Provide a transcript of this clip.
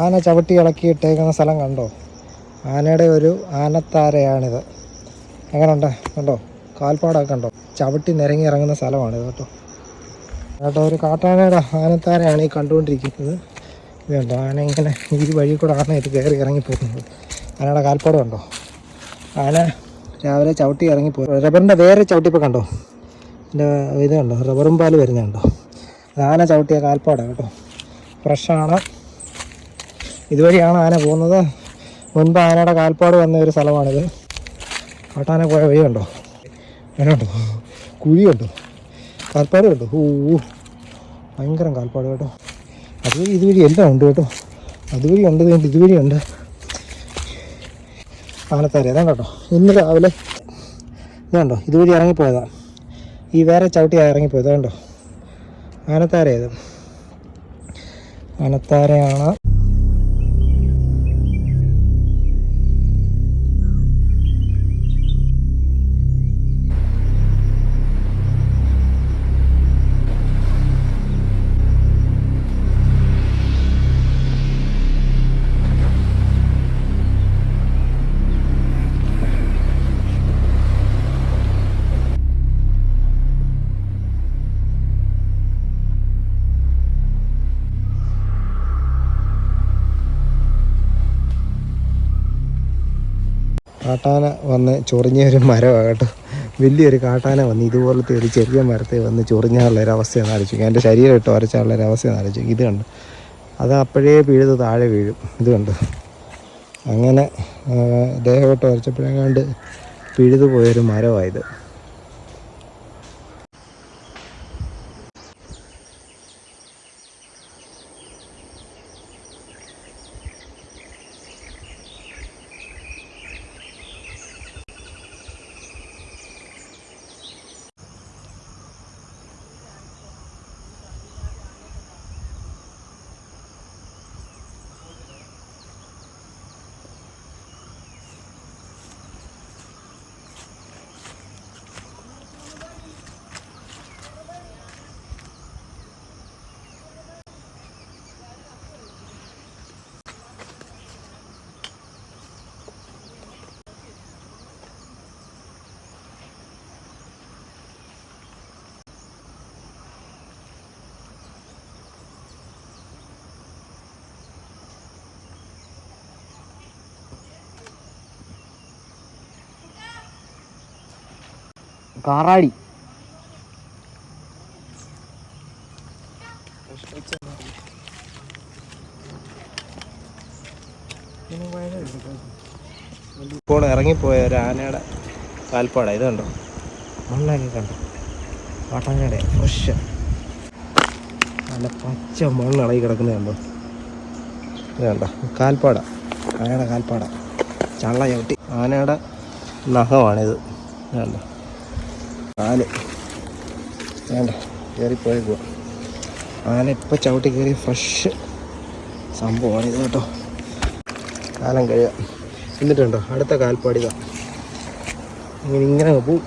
ആന ചവിട്ടി ഇളക്കിയിട്ടേക്കുന്ന സ്ഥലം കണ്ടോ? ആനയുടെ ഒരു ആനത്താരയാണിത്. എങ്ങനെയുണ്ട് കണ്ടോ? കാൽപ്പാടൊക്കെ കണ്ടോ? ചവിട്ടി നിരങ്ങി ഇറങ്ങുന്ന സ്ഥലമാണിത് കേട്ടോ. കേട്ടോ ഒരു കാട്ടാനയുടെ ആനത്താരയാണ് ഈ കണ്ടുകൊണ്ടിരിക്കുന്നത്. ഇത് കണ്ടോ? ആന ഇങ്ങനെ ഈ വഴി കൂടെ ആന ഇത് കയറി ഇറങ്ങിപ്പോകുന്നത് ആനയുടെ കാൽപ്പാട് കണ്ടോ? ആന രാവിലെ ചവിട്ടി ഇറങ്ങിപ്പോയി. റബ്ബറിന്റെ വേറെ ചവിട്ടിപ്പോൾ കണ്ടോ? എന്റെ ഇത് കണ്ടോ? റബ്ബറും പാൽ വരുന്നുണ്ടോ ആന ചവിട്ടിയ കാൽപ്പാടാണ് കേട്ടോ. ഫ്രഷാണ്. ഇതുവഴിയാണ് ആന പോകുന്നത്. മുൻപ് ആനയുടെ കാൽപ്പാട് വന്ന ഒരു സ്ഥലമാണിത്. കാട്ടാന പോയ വഴി കണ്ടോ കുഴിയുണ്ടോ? കുഴി കണ്ടോ കാൽപ്പാട് കണ്ടോ ഓ ഭയങ്കര കാൽപ്പാട് കേട്ടോ. അതുവഴി ഇതുവഴി എല്ലാം ഉണ്ട് കേട്ടോ. അതുവഴി ഉണ്ട് കണ്ട് ഇതുവഴി ഉണ്ട്. ആനത്താര അതാണ് കേട്ടോ ഇന്ന് രാവിലെ ഇതാണ്ടോ ഇതുവഴി ഇറങ്ങിപ്പോയതാണ് ഈ വേറെ ചവിട്ടിയാണ് ഇറങ്ങിപ്പോയത് കണ്ടോ? ആനത്താര ഇത് ആനത്താരയാണ് കാട്ടാന വന്ന് ചൊറിഞ്ഞ ഒരു മരമാണ് കേട്ടോ. വലിയൊരു കാട്ടാന വന്ന് ഇതുപോലത്തെ ഒരു ചെറിയ മരത്തെ വന്ന് ചൊറിഞ്ഞാനുള്ള ഒരു അവസ്ഥയെന്ന് ആലോചിക്കും. എന്റെ ശരീരം ഇട്ട് ഒരച്ചാനുള്ള ഒരു അവസ്ഥയെന്ന് ആലോചിക്കും. ഇത് കണ്ട്? അത് അപ്പോഴേ പിഴുത് താഴെ വീഴും. ഇത് കണ്ട്? അങ്ങനെ ദേഹം ദേഹമൊട്ട് ഉരച്ചപ്പോഴെങ്ങാണ്ട് പിഴുതു പോയൊരു മരമായത് കാറാടി. ഇപ്പോൾ ഇറങ്ങിപ്പോയ ഒരു ആനയുടെ കാൽപ്പാട ഇത് കണ്ടോ? മണ്ണൊക്കെ കണ്ടോ? കാട്ടാനയുടെ ഫ്രഷ്. നല്ല പച്ച മണ്ണിളകി കിടക്കുന്നത് കണ്ടോ? ഇത് കണ്ടോ? കാൽപ്പാട ആനയുടെ കാൽപ്പാട. ചള്ള ആനയുടെ നഖമാണിത്. കണ്ടോ? കാൽ വേണ്ട കയറിപ്പോയേക്കുക ആന ഇപ്പം ചവിട്ടി കയറി ഫ്രഷ് സംഭവമാണ് ഇത് കേട്ടോ. കാലം കഴിയുക എന്നിട്ടുണ്ടോ അടുത്ത കാൽപ്പാടിക ഇങ്ങനെ ഇങ്ങനെ പോവും.